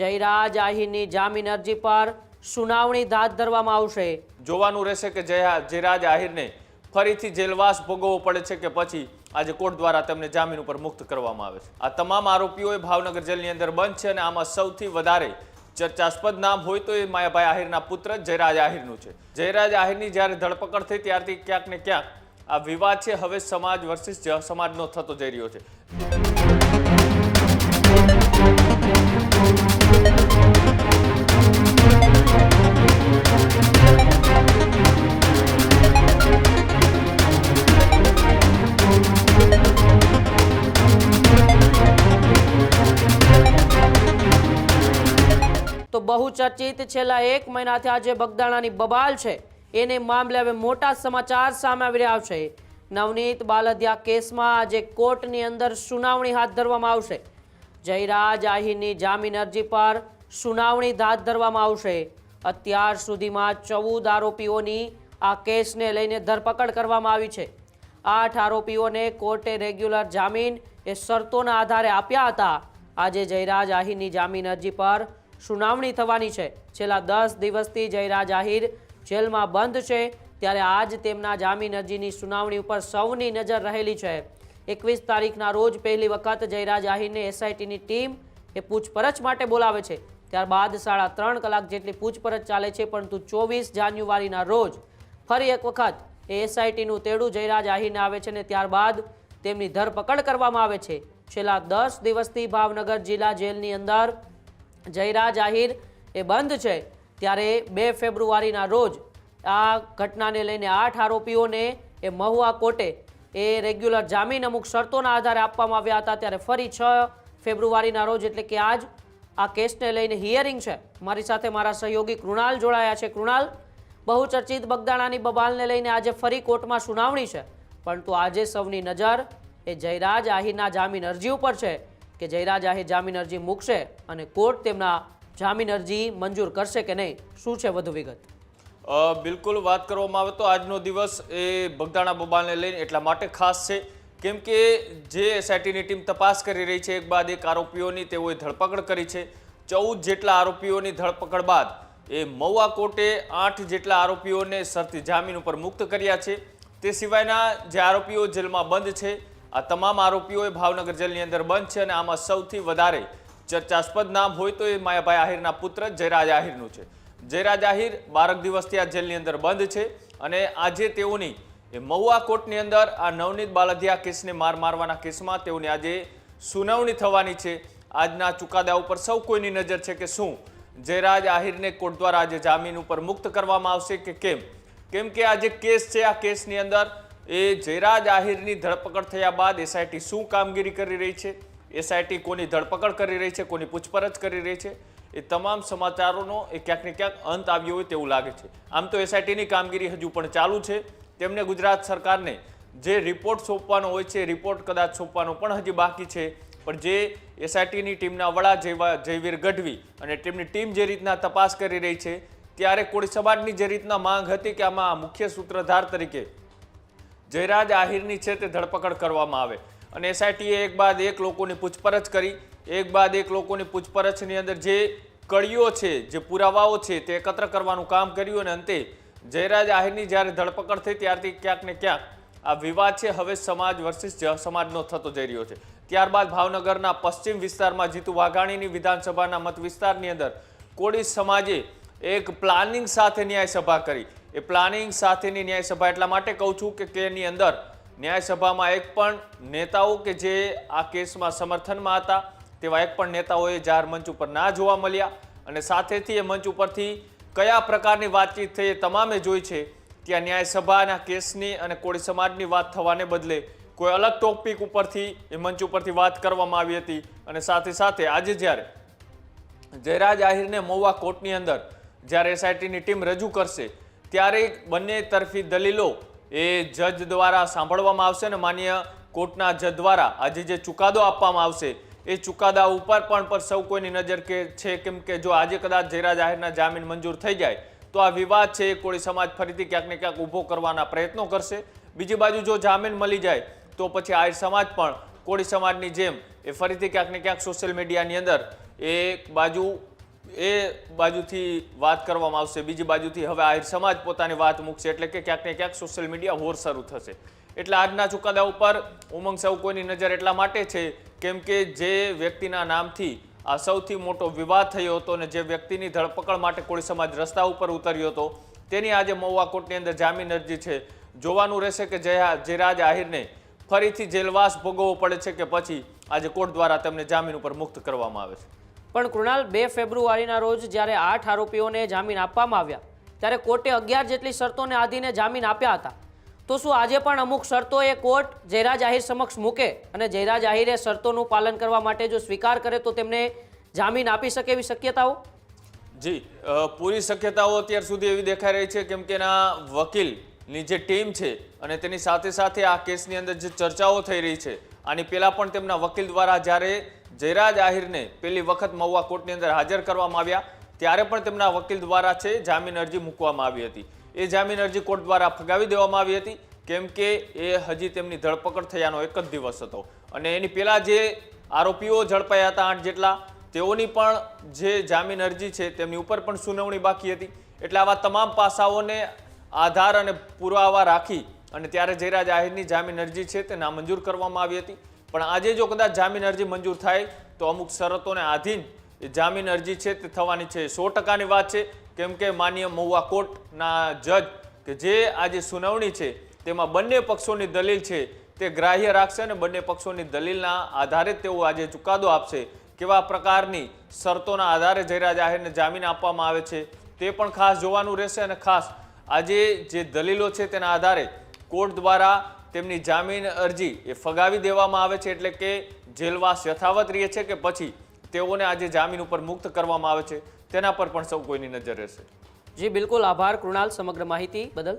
જયરાજ આહીરની જામીન અરજી પર સુનાવણી હાથ ધરવામાં આવશે. જોવાનું રહેશે કે જયા જયરાજ આહિરને ફરીથી જેલવાસ ભોગવવો પડે છે કે પછી આજે કોર્ટ દ્વારા તેમને જામીન ઉપર મુક્ત કરવામાં આવે છે. આ તમામ આરોપીઓ ભાવનગર જેલની અંદર બંધ છે અને આમાં સૌથી વધારે ચર્ચાસ્પદ નામ હોય તો એ માયાભાઈ આહિરના પુત્ર જયરાજ આહિરનું છે. જયરાજ આહિરની જ્યારે ધરપકડ થઈ ત્યારથી ક્યાંક ને ક્યાંક આ વિવાદ છે. હવે સમાજ વર્સિસ સમાજનો થતો જઈ રહ્યો છે. તો બહુ છેલ્લા એક મહિનાથી આજે બગદાણાની બબાલ છે. એને મામલે હવે મોટા સમાચાર સામે આવી રહ્યા છે. નવનીત બાલદિયા કેસમાં આજે કોર્ટની અંદર સુનાવણી હાથ ધરવામાં આવશે. જયરાજ આહીરની જામીન અરજી પર સુનાવણી હાથ ધરવામાં આવશે. અત્યાર સુધીમાં ચૌદ આરોપીઓની આ કેસને લઈને ધરપકડ કરવામાં આવી છે. આઠ આરોપીઓને કોર્ટે રેગ્યુલર જામીન એ શરતોના આધારે આપ્યા હતા. આજે જયરાજ આહીરની જામીન અરજી પર સુનાવણી થવાની છે. છેલ્લા દસ દિવસથી જયરાજ આહિર જેલમાં બંધ છે. ત્યારે આજ તેમના જામીન અરજીની સુનાવણી ઉપર સૌની નજર રહેલી છે. એકવીસ તારીખના રોજ પહેલી વખત જયરાજ આહિરને એસઆઈટીની ટીમ એ પૂછપરછ માટે બોલાવે છે. ત્યારબાદ સાડા ત્રણ કલાક જેટલી પૂછપરછ ચાલે છે, પરંતુ ચોવીસ જાન્યુઆરીના રોજ ફરી એક વખત એ એસઆઈટીનું તેડું જયરાજ આહીરને આવે છે ને ત્યારબાદ તેમની ધરપકડ કરવામાં આવે છે. છેલ્લા દસ દિવસથી ભાવનગર જિલ્લા જેલની અંદર જયરાજ આહિર એ બંધ છે. ત્યારે બે ફેબ્રુઆરીના રોજ આ ઘટનાને લઈને આઠ આરોપીઓને એ મહુવા કોર્ટે એ રેગ્યુલર જામીન અમુક શરતોના આધારે આપવામાં આવ્યા હતા. ત્યારે ફરી છ ફેબ્રુઆરીના રોજ એટલે કે આજ આ કેસને લઈને હિયરિંગ છે. મારી સાથે મારા સહયોગી કૃણાલ જોડાયા છે. કૃણાલ, બહુચર્ચિત બગદાણાની બબાલને લઈને આજે ફરી કોર્ટમાં સુનાવણી છે. પરંતુ આજે સૌની નજર એ જયરાજ આહિરના જામીન અરજી ઉપર છે. કે જયરાજ આહિર જામીન અરજી મૂકશે અને કોર્ટ તેમના જામીન અરજી મંજૂર કરશે કે નહીં? શું છે વધુ વિગત? બિલકુલ વાત કરવામાં આવે તો આજનો દિવસ એ બગદાણા બોબાલને લઈને એટલા માટે ખાસ છે. કેમ કે જે એસઆઈટીની ટીમ તપાસ કરી રહી છે, એક બાદ એક આરોપીઓની તેઓએ ધરપકડ કરી છે. ચૌદ જેટલા આરોપીઓની ધરપકડ બાદ એ મહુવા કોર્ટે આઠ જેટલા આરોપીઓને સરતી જામીન ઉપર મુક્ત કર્યા છે. તે સિવાયના જે આરોપીઓ જેલમાં બંધ છે આ તમામ આરોપીઓએ ભાવનગર જેલની અંદર બંધ છે અને આમાં સૌથી વધારે ચર્ચાસ્પદ નામ હોય તો એ માયાભાઈ આહિરના પુત્ર જયરાજ આહિરનું છે. જયરાજ આહિર બારક દિવસથી આ જેલની અંદર બંધ છે અને આજે તેઓની એ મહુવા કોર્ટની અંદર આ નવનીત બાલધિયા કેસને માર મારવાના કેસમાં તેઓની આજે સુનાવણી થવાની છે. આજના ચુકાદા ઉપર સૌ કોઈની નજર છે કે શું જયરાજ આહિરને કોર્ટ દ્વારા આજે જામીન ઉપર મુક્ત કરવામાં આવશે કે કેમ? કેમ કે આ જે કેસ છે, આ કેસની અંદર એ જયરાજ આહિરની ધરપકડ થયા બાદ એસઆઈટી શું કામગીરી કરી રહી છે? એસઆઈટી કોની ધરપકડ કરી રહી છે? કોની પૂછપરછ કરી રહી છે? એ તમામ સમાચારોનો એ ક્યાંક ને ક્યાંક અંત આવ્યો હોય તેવું લાગે છે. આમ તો એસઆઈટીની કામગીરી હજુ પણ ચાલુ છે. તેમને ગુજરાત સરકારને જે રિપોર્ટ સોંપવાનો હોય છે, રિપોર્ટ કદાચ સોંપવાનો પણ હજી બાકી છે. પણ જે એસઆઈટીની ટીમના વડા જેવા જયવીર ગઢવી અને તેમની ટીમ જે રીતના તપાસ કરી રહી છે, ત્યારે કોળી સમાજની જે રીતના માંગ હતી કે આમાં મુખ્ય સૂત્રધાર તરીકે જયરાજ આહિરની છે તે ધરપકડ કરવામાં આવે. અને એસઆઈટીએ એક બાદ એક લોકોની પૂછપરછ કરી. એક બાદ એક લોકોની પૂછપરછની અંદર જે કડીઓ છે, જે પુરાવાઓ છે તે એકત્ર કરવાનું કામ કર્યું અને અંતે જયરાજ આહિરની જ્યારે ધરપકડ થઈ ત્યારથી ક્યાંક ને ક્યાંક આ વિવાદ છે, હવે સમાજ વર્સિસ સમાજનો થતો જઈ રહ્યો છે. ત્યારબાદ ભાવનગરના પશ્ચિમ વિસ્તારમાં જીતુ વાઘાણીની વિધાનસભાના મત વિસ્તારની અંદર કોળી સમાજે એક પ્લાનિંગ સાથે ન્યાય સભા કરી. એ પ્લાનિંગ સાથેની ન્યાયસભા. એટલા માટે કહું છું કે તેની અંદર ન્યાયસભામાં એક પણ નેતાઓ કે જે આ કેસમાં સમર્થનમાં હતા, તેવા એક પણ નેતાઓએ જાહેર મંચ ઉપર ના જોવા મળ્યા. અને સાથેથી એ મંચ ઉપરથી કયા પ્રકારની વાતચીત થઈ એ તમામે જોઈ છે. ત્યાં ન્યાયસભાના કેસની અને કોળી સમાજની વાત થવાને બદલે કોઈ અલગ ટોપિક ઉપરથી એ મંચ ઉપરથી વાત કરવામાં આવી હતી. અને સાથે સાથે આજે જ્યારે જયરાજ આહિરને મહુવા કોર્ટની અંદર જ્યારે એસઆઈટીની ટીમ રજૂ કરશે ત્યારે બંને તરફી દલીલો એ જજ દ્વારા સાંભળવામાં આવશે અને માન્ય કોર્ટના જજ દ્વારા આજે જે ચુકાદો આપવામાં આવશે, એ ચુકાદા ઉપર પણ પર સૌ કોઈની નજર કે છે કેમ કે જો આજે કદાચ જયરા જાહેરના જામીન મંજૂર થઈ જાય, તો આ વિવાદ છે એ કોળી સમાજ ફરીથી ક્યાંક ને ક્યાંક ઊભો કરવાના પ્રયત્નો કરશે. બીજી બાજુ જો જામીન મળી જાય, તો પછી આ સમાજ પણ કોળી સમાજની જેમ એ ફરીથી ક્યાંક ને ક્યાંક સોશિયલ મીડિયાની અંદર એક બાજુ એ બાજુથી વાત કરવામાં આવશે. બીજી બાજુથી હવે આહિર સમાજ પોતાની વાત મૂકશે. એટલે કે ક્યાંક ને ક્યાંક સોશિયલ મીડિયા વોર શરૂ થશે. એટલે આજના ચુકાદા ઉપર ઉમંગ સૌ કોઈની નજર એટલા માટે છે કેમ કે જે વ્યક્તિના નામથી આ સૌથી મોટો વિવાદ થયો હતો અને જે વ્યક્તિની ધરપકડ માટે કોળી સમાજ રસ્તા ઉપર ઉતર્યો હતો, તેની આજે મહુવા કોર્ટની અંદર જામીન અરજી છે. જોવાનું રહેશે કે જયા જયરાજ આહિરને ફરીથી જેલવાસ ભોગવવો પડે છે કે પછી આજે કોર્ટ દ્વારા તેમને જામીન ઉપર મુક્ત કરવામાં આવે છે. પણ કૃણાલ બે ફેબ્રુઆરીના રોજ જ્યારે આઠ આરોપીઓને જામીન આપવામાં આવ્યા, ત્યારે કોર્ટે અગિયાર જેટલી શરતોને આધીને જામીન આપ્યા હતા. તો શું આજે પણ અમુક શરતો એ કોર્ટ જયરાજ આહિર સમક્ષ મૂકે અને જયરાજ આહિરે શરતોનું પાલન કરવા માટે જો સ્વીકાર કરે તો તેમને જામીન આપી શકે એવી શક્યતાઓ? જી પૂરી શક્યતાઓ અત્યાર સુધી એવી દેખાઈ રહી છે, કેમ કે એના વકીલની જે ટીમ છે અને તેની સાથે સાથે આ કેસની અંદર જે ચર્ચાઓ થઈ રહી છે, આની પહેલાં પણ તેમના વકીલ દ્વારા જ્યારે જયરાજ આહિરને પહેલી વખત મહુવા કોર્ટની અંદર હાજર કરવામાં આવ્યા. ત્યારે પણ તેમના વકીલ દ્વારા છે, જામીન અરજી મૂકવામાં આવી હતી. એ જામીન અરજી કોર્ટ દ્વારા ફગાવી દેવામાં આવી હતી. કેમ કે એ હજી તેમની ધરપકડ થયાનો એક જ દિવસ હતો. અને એની પહેલાં જે આરોપીઓ ઝડપાયા હતા આઠ જેટલા, તેઓની પણ જે જામીન અરજી છે, તેમની ઉપર પણ સુનાવણી બાકી હતી. એટલે આવા તમામ પાસાઓને આધાર અને પુરાવા રાખી અને ત્યારે જયરાજ આહિરની જામીન અરજી છે, તે નામંજૂર કરવામાં આવી હતી. પણ આજે જો કદાચ જામીન અરજી મંજૂર થાય, તો અમુક શરતોને આધીન જામીન અરજી છે તે થવાની છે. સો ટકાની વાત છે. કેમ કે માન્ય મહુવા કોર્ટના જજ કે જે આજે સુનાવણી છે, તેમાં બંને પક્ષોની દલીલ છે, તે ગ્રાહ્ય રાખશે અને બંને પક્ષોની દલીલના આધારે તેઓ આજે ચુકાદો આપશે. કેવા પ્રકારની શરતોના આધારે જયરા જાહેરને જામીન આપવામાં આવે છે, તે પણ ખાસ જોવાનું રહેશે અને ખાસ આજે જે દલીલો છે તેના આધારે કોર્ટ દ્વારા તેમની જામીન અરજી એ ફગાવી દેવામાં આવે છે એટલે કે જેલવાસ યથાવત રહે છે કે પછી તેઓને આજે જામીન ઉપર મુક્ત કરવામાં આવે છે? તેના પર પણ સૌ કોઈની નજર રહેશે. જી, બિલકુલ. આભાર કૃણાલ. સમગ્ર માહિતી બદલ.